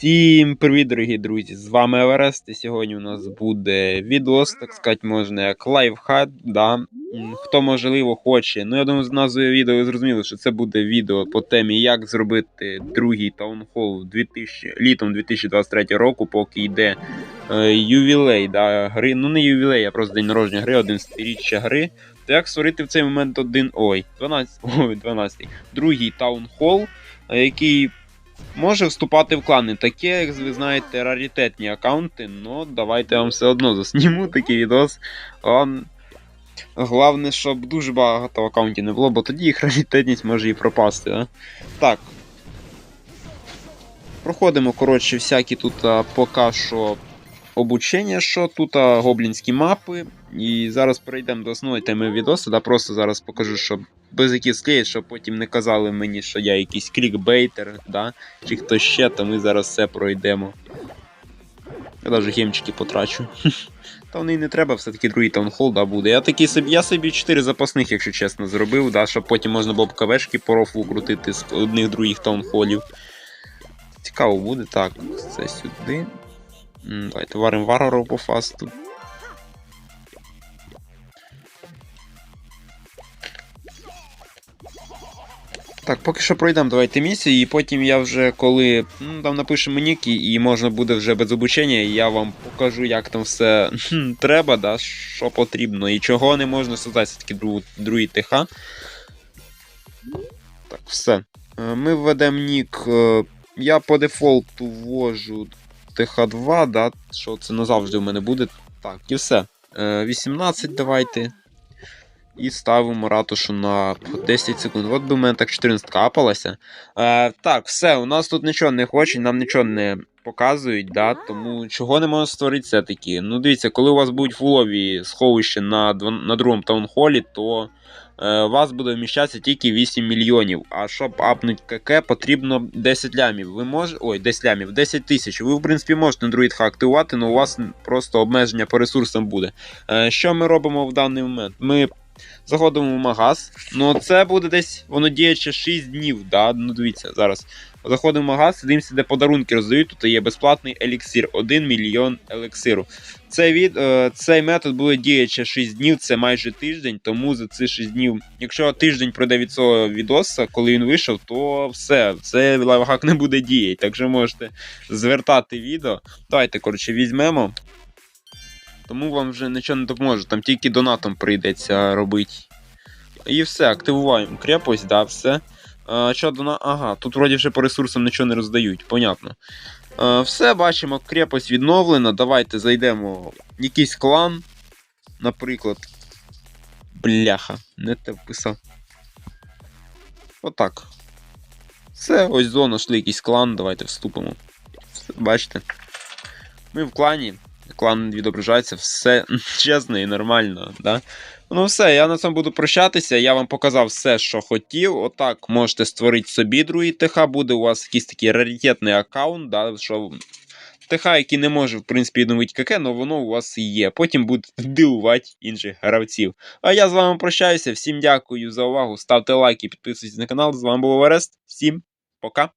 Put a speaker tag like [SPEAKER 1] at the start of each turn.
[SPEAKER 1] Всім привіт, дорогі друзі! З вами Еверест, і сьогодні у нас буде відос, так сказати, можна як лайфхак, да. Хто можливо хоче. Ну, я думаю, з назвою відео ви зрозуміли, що це буде відео по темі, як зробити другий таунхол 2000, літом 2023 року, поки йде е, ювілей да, гри. Ну не ювілей, а просто день народження гри, 11-річчя гри. То як створити в цей момент один. Ой, 12, ой, 12. Другий таунхол, е, який може вступати в клани. Таке, як ви знаєте, раритетні аккаунти, но давайте вам все одно засніму такий відос. Он... Головне, щоб дуже багато аккаунтів не було, бо тоді їх раритетність може і пропасти. А? Так. Проходимо, коротше, всякі тут поки що обучення, що тут гоблінські мапи. І зараз перейдемо до основної теми відосу. Да, просто зараз покажу, щоб яких склеїть, щоб потім не казали мені, що я якийсь клікбейтер, да? чи хто ще, то ми зараз все пройдемо. Я навіть гемчики потрачу. Та вони не треба, все-таки другий таунхол да, буде. Я такий собі, я собі 4 запасних, якщо чесно, зробив, да, щоб потім можна було б кавешки по рофлу крутити з одних других таунхолів. Цікаво буде, так, це сюди. Давайте варимо варваров по фасту. Так, поки що пройдемо давайте місію, і потім я вже коли ну, там напишемо ніки, і можна буде вже без обучення, я вам покажу, як там все треба, да, що потрібно і чого не можна создати, все-таки друг, другий ТХ. Так, все. Е, Ми введемо нік. е, Я по дефолту ввожу ТХ2, да, що це назавжди в мене буде. Так, і все. Е, 18 давайте. І ставимо ратушу на 10 секунд. От би в мене так 14 капалася. Е, так, все, у нас тут нічого не хочуть, нам нічого не показують, да, тому чого не можна створити все-таки. Ну, дивіться, коли у вас будуть фулові сховища на, на другому таунхолі, то е, у вас буде вміщатися тільки 8 мільйонів. А щоб апнути КК, потрібно 10 лямів. Ви можете. Ой, 10 лямів, 10 тисяч. Ви, в принципі, можете друїдха активувати, але у вас просто обмеження по ресурсам буде. Е, що ми робимо в даний момент? Ми заходимо в магаз. Ну, це буде десь воно діюче 6 днів. Да? Ну, дивіться, зараз. Заходимо в магаз, дивимося, де подарунки роздають. Тут є безплатний еліксир, 1 мільйон еліксиру. Цей, від, е, цей метод буде діюче 6 днів, це майже тиждень, тому за ці 6 днів, якщо тиждень пройде від цього відоса, коли він вийшов, то все, цей лайфхак не буде діяти. Так що можете звертати відео. Давайте, коротше, візьмемо. Тому вам вже нічого не допоможе, там тільки донатом прийдеться робити. І все, активуємо крепость, да, все. А, що дона... Ага, тут вроді вже по ресурсам нічого не роздають, понятно. А, все, бачимо, крепость відновлена. Давайте зайдемо в якийсь клан. Наприклад. Бляха, не те вписав. Отак. Все, ось зона, шли якийсь клан, давайте вступимо. Все, бачите? Ми в клані клан відображається, все чесно і нормально. Да? Ну все, я на цьому буду прощатися. Я вам показав все, що хотів. Отак можете створити собі другий ТХ, буде у вас якийсь такий раритетний аккаунт, да, що ТХ, який не може, в принципі, відновити КК, але воно у вас є. Потім будете дивувати інших гравців. А я з вами прощаюся. Всім дякую за увагу. Ставте лайки, підписуйтесь на канал. З вами був Орест. Всім пока.